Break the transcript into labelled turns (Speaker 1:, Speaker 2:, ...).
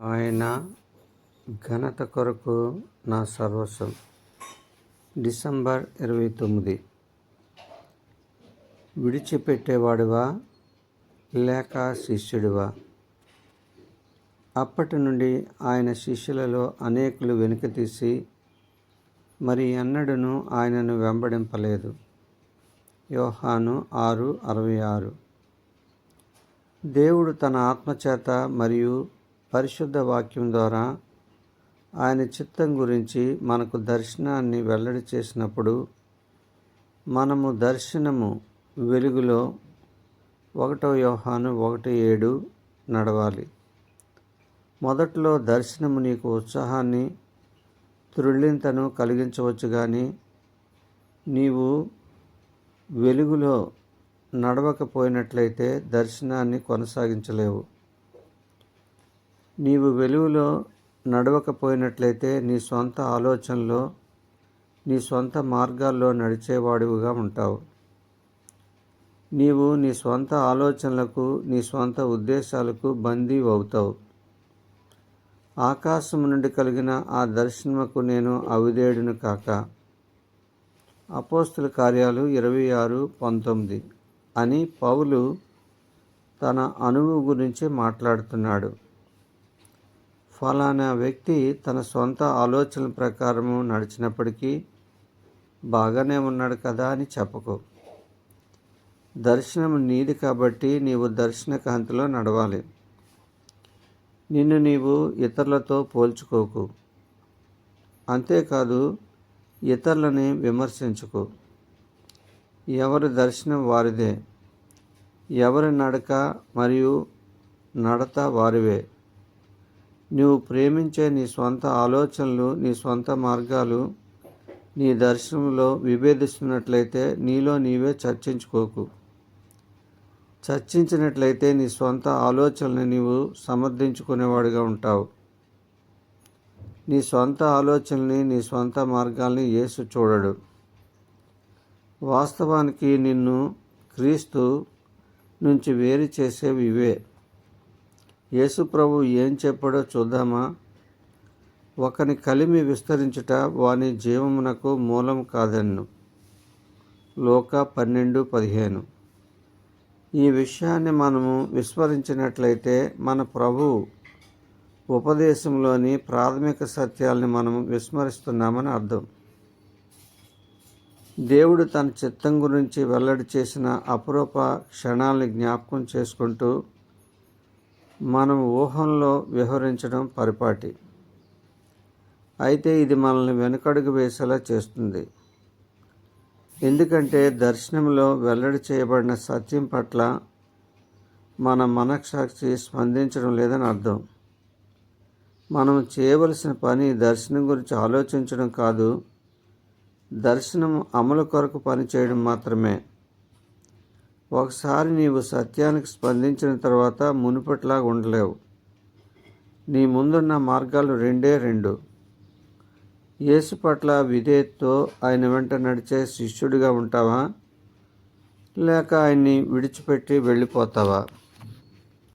Speaker 1: ఆయన ఘనత కొరకు నా సర్వస్వం. డిసెంబర్ ఇరవై తొమ్మిది. విడిచిపెట్టేవాడివా? లేక శిష్యుడివా? అప్పటి నుండి ఆయన శిష్యులలో అనేకులు వెనుక తీసి మరి ఎన్నడను ఆయనను వెంబడింపలేదు. యోహాను ఆరు అరవై ఆరు. దేవుడు తన ఆత్మచేత మరియు పరిశుద్ధ వాక్యం ద్వారా ఆయన చిత్తం గురించి మనకు దర్శనాన్ని వెల్లడి చేసినప్పుడు మనము దర్శనము వెలుగులో ఒకటో యోహాను ఒకటి ఏడు నడవాలి. మొదట్లో దర్శనము నీకు ఉత్సాహాన్ని త్రుళ్ళింతను కలిగించవచ్చు కానీ నీవు వెలుగులో నడవకపోయినట్లయితే దర్శనాన్ని కొనసాగించలేవు. నీవు వెలుగులో నడవకపోయినట్లయితే నీ సొంత ఆలోచనలో నీ సొంత మార్గాల్లో నడిచేవాడివిగా ఉంటావు. నీవు నీ సొంత ఆలోచనలకు నీ సొంత ఉద్దేశాలకు బందీ అవుతావు ఆకాశం నుండి కలిగిన ఆ దర్శనముకు నేను అవిధేయుడును కాక. అపోస్తుల కార్యాలు ఇరవై ఆరు పంతొమ్మిది అని పౌలు తన అనువు గురించి మాట్లాడుతున్నాడు. ఫలానా వ్యక్తి తన సొంత ఆలోచనల ప్రకారము నడిచినప్పటికీ బాగానే ఉన్నాడు కదా అని చెప్పకు. దర్శనం నీది కాబట్టి నీవు దర్శన కాంతిలో నడవాలి. నిన్ను నీవు ఇతరులతో పోల్చుకోకు. అంతేకాదు ఇతరులని విమర్శించుకో. ఎవరి దర్శనం వారిదే. ఎవరి నడక మరియు నడత వారివే. నువ్వు ప్రేమించే నీ స్వంత ఆలోచనలు నీ స్వంత మార్గాలు నీ దర్శనంలో విభేదిస్తున్నట్లయితే నీలో నీవే చర్చించుకోకు. చర్చించినట్లయితే నీ స్వంత ఆలోచనలు నీవు సమర్థించుకునేవాడిగా ఉంటావు. నీ స్వంత ఆలోచనల్ని నీ స్వంత మార్గాల్ని యేసు చూడడు. వాస్తవానికి నిన్ను క్రీస్తు నుంచి వేరు చేసేవి ఇవే. యేసు ప్రభు ఏం చెప్పాడో చూద్దామా? ఒకని కలిమి విస్తరించుట వాని జీవమునకు మూలం కాదన్ను. లోక పన్నెండు పదిహేను. ఈ విషయాన్ని మనము విస్మరించినట్లయితే మన ప్రభు ఉపదేశంలోని ప్రాథమిక సత్యాల్ని మనం విస్మరిస్తున్నామని అర్థం. దేవుడు తన చిత్తం గురించి వెల్లడి చేసిన అపురూప క్షణాల్ని జ్ఞాపకం చేసుకుంటూ మనం ఊహంలో విహరించడం పరిపాటి. అయితే ఇది మనల్ని వెనుకడుగు వేసేలా చేస్తుంది. ఎందుకంటే దర్శనంలో వెల్లడి చేయబడిన సత్యం పట్ల మన మనస్సాక్షి స్పందించడం లేదని అర్థం. మనం చేయవలసిన పని దర్శనం గురించి ఆలోచించడం కాదు దర్శనం అమలు కొరకు పనిచేయడం మాత్రమే. ఒకసారి నీవు సత్యానికి స్పందించిన తర్వాత మునుపట్లా ఉండలేవు. నీ ముందున్న మార్గాలు రెండే రెండు. యేసు పట్ల విధేయతతో ఆయన వెంట నడిచే శిష్యుడిగా ఉంటావా? లేక ఆయన్ని విడిచిపెట్టి వెళ్ళిపోతావా?